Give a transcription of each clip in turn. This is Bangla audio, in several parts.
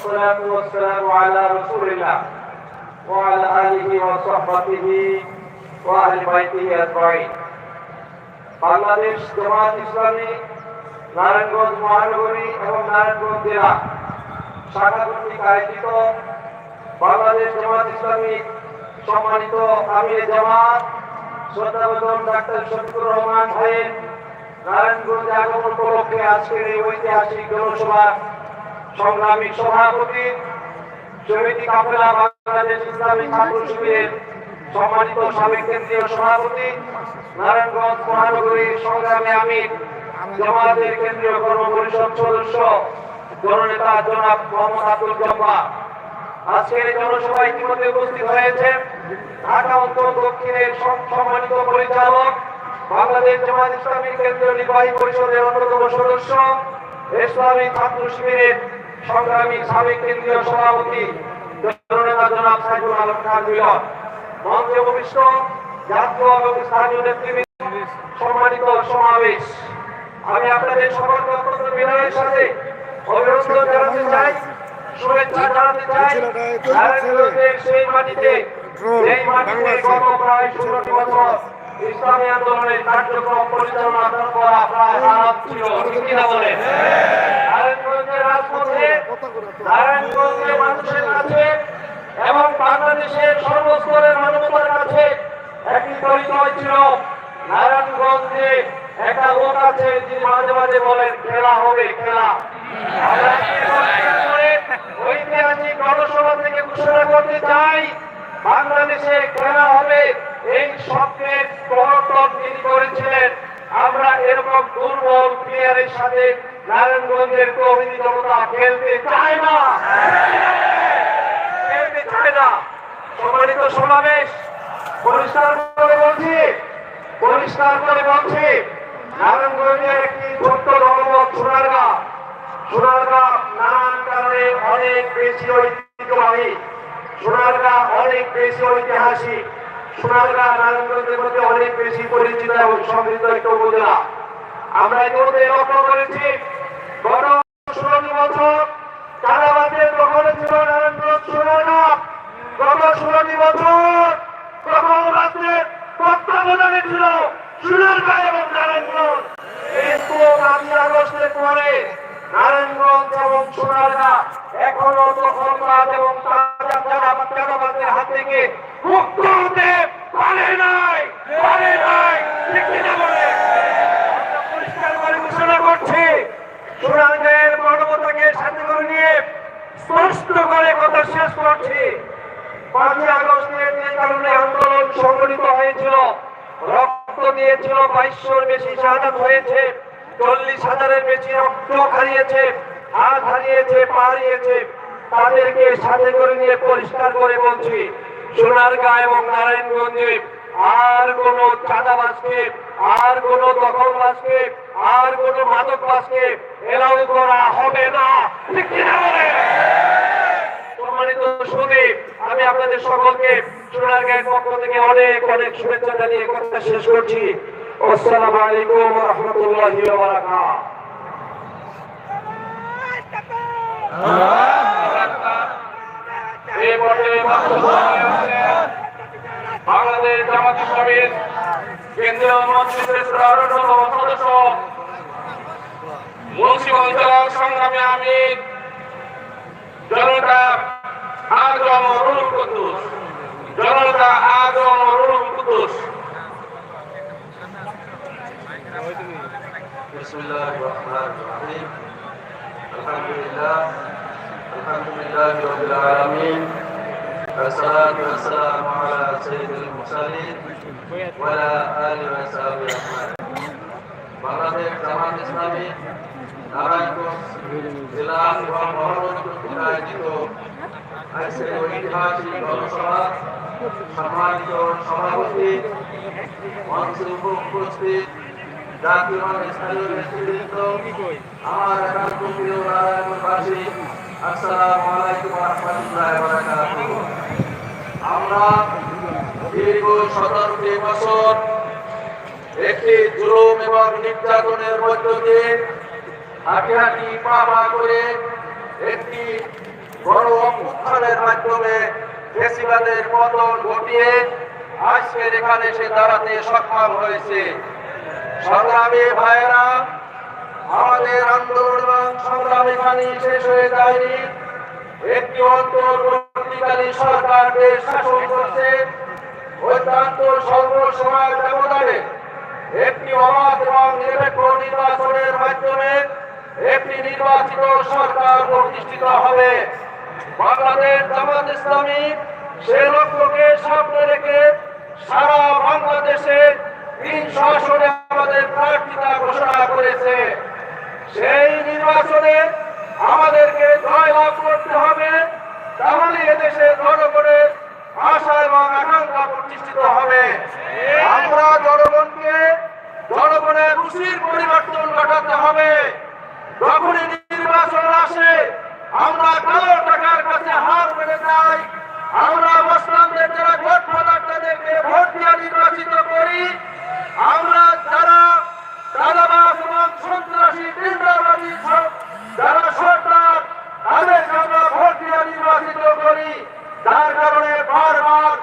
والصلاة والسلام على رسول الله وعلى آله وصحبه وأهل بيته أجمعين বাংলাদেশ জামাত ইসলামী নারায়ণগঞ্জ মহানগরী এবং নারায়ণগঞ্জ জেলা শাখা কর্তৃক আয়োজিত বাংলাদেশ জামাত ইসলামী সম্মানিত আমির জামাত শ্রদ্ধাবতন ডাক্তার শফিকুর রহমান ভাইয়ের নারায়ণগঞ্জ আগমন উপলক্ষে আজকের এই ঐতিহাসিক জনসভার সংগ্রামী সভাপতি সমিতি কাফেলা বাংলাদেশ ইসলামী ছাত্র শিবিরের সম্মানিত সাবেক কেন্দ্রীয় সভাপতি নারায়ণগঞ্জ মহানগরীর সংগ্রামী আমির জামাতের কেন্দ্রীয় কর্ম পরিষদ সদস্য জননেতা জনাব মোহাম্মদ আব্দুল জব্বার। আজকের এই জনসভায় ইতিমধ্যে উপস্থিত হয়েছে ঢাকা উত্তর দক্ষিণের সম্মানিত পরিচালক, বাংলাদেশ জামাত ইসলামী কেন্দ্রীয় নির্বাহী পরিষদের অন্যতম সদস্য ইসলামী ছাত্র শিবিরের সংগ্রামী সাবেক কেন্দ্রীয় সভাপতি জননেতা জনাব সাইদুল আলম খান মিলন মঞ্চে উপবিষ্ট জাতীয় এবং স্থানীয় নেতৃবৃন্দ সম্মানিত সমাবেশ। আমি আপনাদের সকলকে অত্যন্ত বিনয়ের সাথে অভিনন্দন জানাতে চাই শুভেচ্ছা জানাতে চাই। নারায়ণগঞ্জের সেই মাটিতে এই মাটিতে গত প্রায় ষোলোটি বছর ইসলামী আন্দোলনের কার্যক্রম পরিচালনা করা প্রায় আরাম ছিল। ঠিক কিনা বলেন? নারায়ণগঞ্জের রাজপথে নারায়ণগঞ্জের মানুষের কাছে এবং বাংলাদেশের সর্বস্তরের মানবতার কাছে একটি পরিচয় ছিল নারায়ণগঞ্জে একটা লোক আছে যিনি মাঝে মাঝে বলেন খেলা হবে খেলা আমরা একটি পরিচয় করে ঐতিহাসিক গণসভা থেকে ঘোষণা করতে চাই বাংলাদেশে খেলা হবে এই স্বপ্নের প্রবর্তন তিনি করেছিলেন আমরা এরকম দুর্বল প্লেয়ারের সাথে নারায়ণগঞ্জের তৌহিদি জনতা খেলতে চায় না। খেলতে চায় না। সম্মানিত সমাবেশ, পরিষ্কার করে বলছি, পরিষ্কার করে বলছি, নারায়ণগঞ্জের একটি ছোট্ট সোনারগা সোনারগা নানান কারণে অনেক বেশি ঐতিহ্যবাহী, সোনারগা অনেক বেশি ঐতিহাসিক, সোনারগা নারায়ণগঞ্জের মধ্যে অনেক বেশি পরিচিত এবং সমৃদ্ধ একটা উপজেলা। আমরা ইতিমধ্যে লক্ষ্য করেছি গত ষোলোটি বছর চারাবাদের দখলে ছিল নারায়ণগঞ্জ সোনারগা গত ষোলোটি বছর রাজ্যের তত্ত্বাবধানে ছিল সোনারগা এবং নারায়ণগঞ্জ। কিন্তু পাঁচই আগস্টের পরে এবং সোনারগা এখনও দখলবাদ এবং চাঁদাবাদের হাত থেকে মুক্ত হতে পারে নাই পারে নাই করছি সোনারগাঁয়ের মানবতাকে সাথে করে নিয়ে স্পষ্ট করে কথা শেষ করছি। পাঁচই আগস্টের যে কারণে আন্দোলন সংগঠিত হয়েছিল, রক্ত দিয়েছিল, বাইশশোর বেশি শাহাদাত হয়েছে, চল্লিশ হাজারের বেশি রক্ত হারিয়েছে, হাত হারিয়েছে, পা হারিয়েছে। তাদেরকে সাথে করে নিয়ে পরিষ্কার করে বলছি, সোনারগাঁ এবং নারায়ণগঞ্জে আর কোন চাঁদাবাসকে আর কোন দখলবাসকে আর কোন মাদকবাসকে এলাও করা হবে না। ঠিক কিনা বলেন? সম্মানিত সুদীপ আমি আপনাদের সকলকে সোনারগাঁয়ের পক্ষ থেকে অনেক অনেক শুভেচ্ছা জানিয়ে কথা শেষ করছি। আসসালামু আলাইকুম রহমতুল্লাহি ওয়া বারাকাতুহু। এই বাংলাদেশ জামাত ইসলামীর কেন্দ্রীয় মন্ত্রিসের অন্যতম সদস্য মুন্সিগঞ্জ জেলার সংগ্রামী আমির জনতা আজম রুল কুদ্দুস জনতা আজম রুল কুদ্দুস بسم الله الرحمن الرحيم الحمد لله الحمد لله رب العالمين والصلاة والسلام على سيد المرسلين وعلى آله وصحبه أجمعين বাংলাদেশ জামাত ইসলামী নারায়ণগঞ্জ জেলা এবং মহানগর কর্তৃক আয়োজিত আজকের ঐতিহাসিক জনসভা সম্মানিত সভাপতি মঞ্চে উপস্থিত জাতীয় এবং স্থানীয় নেতৃবৃন্দ আমার একান্ত প্রিয় নারায়ণবাসী আসসালামু আলাইকুম ওয়া রাহমাতুল্লাহি আমরা দীর্ঘ সতেরোটি বছর একটি জুলুম এবং নির্যাতনের মধ্য দিয়ে হাঁটি হাঁটি পা করে একটি বড় অভ্যুত্থানের মাধ্যমে ফেসিবাদের পতন ঘটিয়ে আজকের এখানে সে দাঁড়াতে সক্ষম হয়েছে। সংগ্রামী ভাইয়েরা আমাদের আন্দোলন সংগ্রাম এখানে শেষ হয়ে যায়নি। একটি অন্তর্বর্তীকালীন সরকার দেশ শাসন করছে, অত্যন্ত স্বল্প সময়ের ব্যবধানে একটি অবাধ এবং নিরপেক্ষ নির্বাচনের মাধ্যমে একটি নির্বাচিত সরকার প্রতিষ্ঠিত হবে। বাংলাদেশ জামাত ইসলামী সে লক্ষ্যকে সামনে রেখে সারা বাংলাদেশে তিনশো আসনে আমাদের প্রার্থিতা ঘোষণা করেছে। সেই নির্বাচনে আমাদেরকে জয় লাভ করতে হবে, তাহলে এদেশে জনগণের আশা এবং আকাঙ্ক্ষা প্রতিষ্ঠিত হবে। আমরা জনগণকে জনগণের খুশির পরিবর্তন ঘটাতে হবে। যখনই নির্বাচন আসে, আমরা কালো টাকার কাছে হার মেনে যাই। আমরা মুসলিমদের যারা ভোট প্রদাতাদেরকে ভোট দিয়ে নির্বাচিত করি, আমরা যারা চাঁদাবাস এবং সন্ত্রাসী টেন্ডারবাদী সব- যারা সরকার তাদেরকে আমরা ভোট দিয়ে নির্বাচিত করি যার কারণে বারবার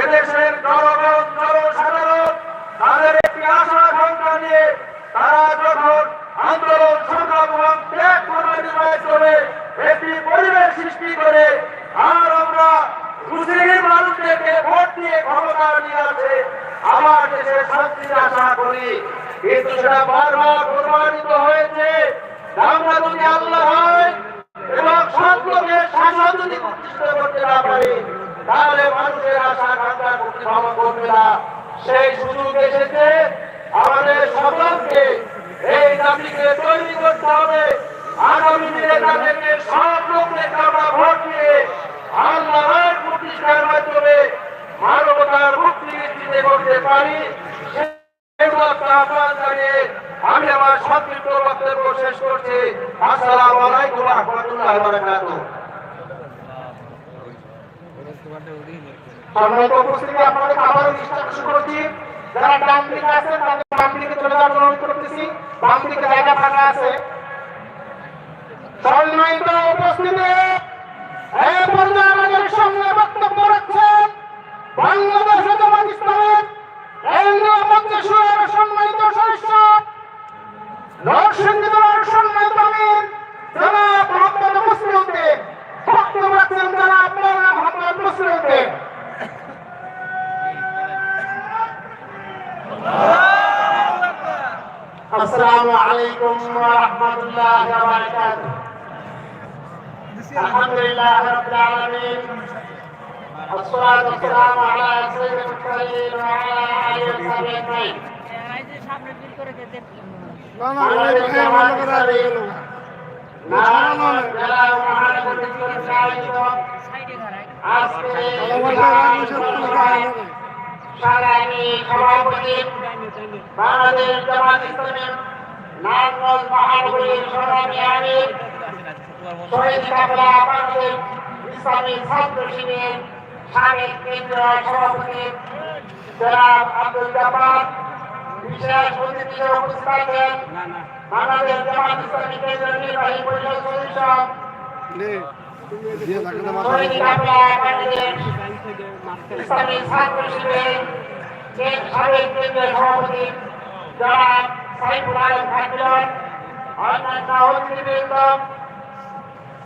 এদেশের জনগণ জনসাধারণ তাদের একটি আশা আকাঙ্ক্ষা নিয়ে তারা যখন আন্দোলন সংগ্রাম এবং ত্যাগ কর্মের মাধ্যমে একটি সৃষ্টি করে আর আমরা মুসলিম মানুষদেরকে ভোট দিয়ে ক্ষমতা নিয়ে আসে আমার দেশে শান্তির আশা করি। কিন্তু সেটা বারবার প্রমাণিত হয়েছে। আমরা যদি আল্লাহ হয় এবং সত্যকে শাসন যদি প্রতিষ্ঠা করতে না পারি, তাহলে মানুষের আশা আকাঙ্ক্ষা প্রতিফলন করবে না। সেই সুযোগ এসেছে আমাদের সকলকে এই জাতিকে তৈরি করতে হবে আগামী দিনে তাদেরকে সব লোকদেরকে আমরা ভোট দিয়ে আল্লাহর প্রতিষ্ঠার আমি আমার সংক্ষিপ্ত শেষ করছি। আসসালামু আলাইকুম রহমতুল্লাহ সম্মানিত উপস্থিতি আপনাদের আবারও দৃষ্টি আকর্ষণ করছি যারা ডান দিকে আছেন, তাদের বাম দিকে চলে যাওয়ার অনুরোধ করতেছি। বাম দিকে জায়গা ফাঁকা আছে। সম্মানিত উপস্থিতি এই পর্যায়ে আমাদের সঙ্গে বক্তব্য রাখছেন বাংলাদেশ জামাত ইসলামের কেন্দ্রীয় মন্ত্রিসভার সম্মানিত সদস্য নরসিংদী জেলার সম্মানিত আমির জনাব মোহাম্মদ মুসলিম উদ্দিন বক্তব্য রাখছেন জনাব মৌলানা মোহাম্মদ মুসলিম উদ্দিন السلام عليكم ورحمة الله وبركاته الحمد لله رب العالمين والصلاة والسلام على سيد المرسلين وعلى آله وصحبه أجمعين সামনে বিল করে দিতে না না ওই ভাই ভালো করে আগে গেল নারায়ণ জেলা মহানগর বিদ্যুৎ আয়োজিত সাইডে ঘরায় আজকে এই আমার রাগ সত্য সভায় সারানি সভাপতি বাংলাদেশ জামাত ইসলামের নারায়ণগঞ্জ মহানগরীর সংগ্রামী আমির শহীদ কাবলা বাংলাদেশ ইসলামী ছাত্র শিবির সাবেক কেন্দ্রীয় সভাপতি জনাব আব্দুল জব্বার বিশেষ অতিথি উপস্থিত আছেন। বাংলাদেশ জামাত ইসলামী কেন্দ্রীয় নির্বাহী পরিষদ সদস্য। নে তুমি দিয়ে থাকে না শহীদ কাবলা বাংলাদেশ ইসলামী ছাত্র শিবির সাবেক কেন্দ্রীয় সভাপতি জনাব সাইফুল আলম খাকিলন অন্যান্য অতিথিবৃন্দ